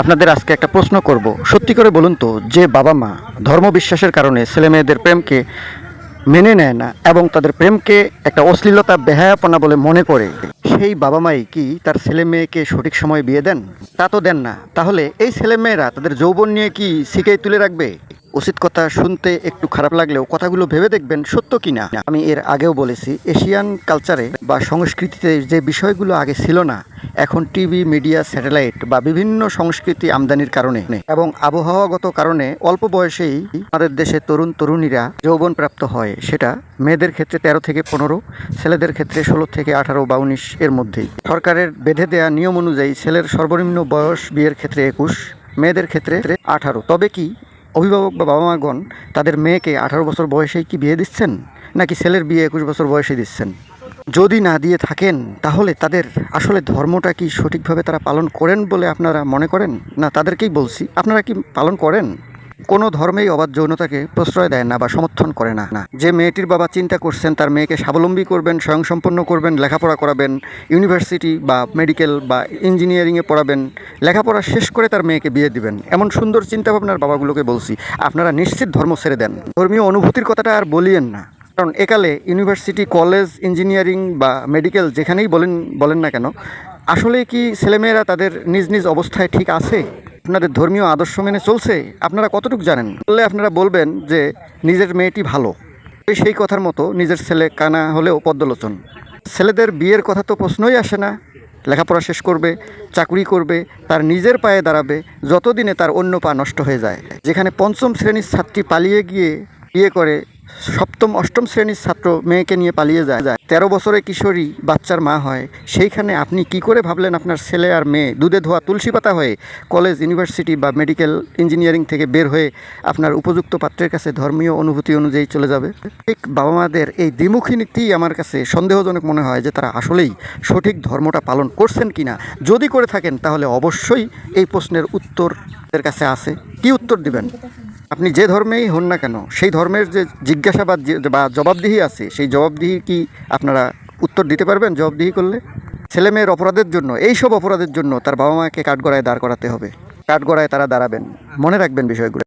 আপনাদের আজকে একটা প্রশ্ন করব। সত্যি করে বলুন তো, যে বাবা মা ধর্মবিশ্বাসের কারণে ছেলে মেয়েদের প্রেমকে মেনে নেয় না এবং তাদের প্রেমকে একটা অশ্লীলতা, বেহায়াপনা বলে মনে করে, সেই বাবা মাই কি তার ছেলে মেয়েকে সঠিক সময় বিয়ে দেন? তা তো দেন না। তাহলে এই ছেলে মেয়েরা তাদের যৌবন নিয়ে কি শিখেই তুলে রাখবে? উচিত কথা শুনতে একটু খারাপ লাগলেও কথাগুলো ভেবে দেখবেন সত্য কি না আমি এর আগেও বলেছি, এশিয়ান কালচারে বা সংস্কৃতিতে যে বিষয়গুলো আগে ছিল না এখন টিভি, মিডিয়া, স্যাটেলাইট বা বিভিন্ন সংস্কৃতি আমদানির কারণে এবং আবহাওয়াগত কারণে অল্প বয়সেই আমাদের দেশে তরুণ তরুণীরা যৌবন প্রাপ্ত হয়। সেটা মেয়েদের ক্ষেত্রে তেরো থেকে পনেরো, ছেলেদের ক্ষেত্রে ষোলো থেকে আঠারো বা উনিশ এর মধ্যেই। সরকারের বেঁধে দেয়া নিয়ম অনুযায়ী ছেলের সর্বনিম্ন বয়স বিয়ের ক্ষেত্রে একুশ, মেয়েদের ক্ষেত্রে আঠারো। তবে কি অভিভাবক বা বাবা মাগণ তাদের মেয়েকে আঠারো বছর বয়সেই কি বিয়ে দিচ্ছেন, নাকি ছেলের বিয়ে একুশ বছর বয়সে দিচ্ছেন? যদি না দিয়ে থাকেন, তাহলে তাদের আসলে ধর্মটা কি সঠিকভাবে তারা পালন করেন বলে আপনারা মনে করেন? না, তাদেরকেই বলছি। আপনারা কি পালন করেন? কোনো ধর্মেই অবাধ যৌনতাকে প্রশ্রয় দেয় না বা সমর্থন করে না। না, যে মেয়েটির বাবা চিন্তা করছেন, তার মেয়েকে স্বাবলম্বী করবেন, স্বয়ংসম্পন্ন করবেন, লেখাপড়া করাবেন, ইউনিভার্সিটি বা মেডিকেল বা ইঞ্জিনিয়ারিংয়ে পড়াবেন, লেখাপড়া শেষ করে তার মেয়েকে বিয়ে দিবেন। এমন সুন্দর চিন্তাভাবনার বাবাগুলোকে বলছি, আপনারা নিশ্চিত ধর্ম ছেড়ে দেন। ধর্মীয় অনুভূতির কথাটা আর বলিয়েন না। কারণ একালে ইউনিভার্সিটি, কলেজ, ইঞ্জিনিয়ারিং বা মেডিকেল যেখানেই বলেন বলেন না কেন, আসলে কি ছেলেমেয়েরা তাদের নিজ নিজ অবস্থায় ঠিক আছে? আপনাদের ধর্মীয় আদর্শ মেনে চলছে? আপনারা কতটুকু জানেন? বললে আপনারা বলবেন যে নিজের মেয়েটি ভালো। সেই কথার মতো নিজের ছেলে কানা হলেও পদ্মলোচন। ছেলেদের বিয়ের কথা তো প্রশ্নই আসে না। লেখাপড়া শেষ করবে, চাকরি করবে, তার নিজের পায়ে দাঁড়াবে, যতদিনে তার অন্য পা নষ্ট হয়ে যায়। যেখানে পঞ্চম শ্রেণির ছাত্রী পালিয়ে গিয়ে বিয়ে করে সপ্তম, অষ্টম শ্রেণির ছাত্র মেয়েকে নিয়ে পালিয়ে যায়। যায় তেরো বছরের কিশোরী বাচ্চার মা হয়। সেইখানে আপনি কি করে ভাবলেন আপনার ছেলে আর মেয়ে দুধে ধোয়া তুলসী পাতা হয়ে কলেজ, ইউনিভার্সিটি বা মেডিকেল ইঞ্জিনিয়ারিং থেকে বের হয়ে আপনার উপযুক্ত পাত্রের কাছে ধর্মীয় অনুভূতি অনুযায়ী চলে যাবে? ঠিক বাবা মাদের এই দ্বিমুখী নীতি আমার কাছে সন্দেহজনক মনে হয় যে তারা আসলেই সঠিক ধর্মটা পালন করছেন কিনা। যদি করে থাকেন, তাহলে অবশ্যই এই প্রশ্নের উত্তর এর কাছে আছে। কি উত্তর দিবেন? আপনি যে ধর্মেই হন না কেন, সেই ধর্মের যে জিজ্ঞাসাবাদ বা জবাবদিহি আছে, সেই জবাবদিহি কি আপনারা উত্তর দিতে পারবেন জবাবদিহি করলে? ছেলে মেয়ের অপরাধের জন্য, এই সব অপরাধের জন্য তার বাবা মাকে কাঠগড়ায় দাঁড় করাতে হবে। কাঠগড়ায় তারা দাঁড়াবেন। মনে রাখবেন বিষয়গুলো।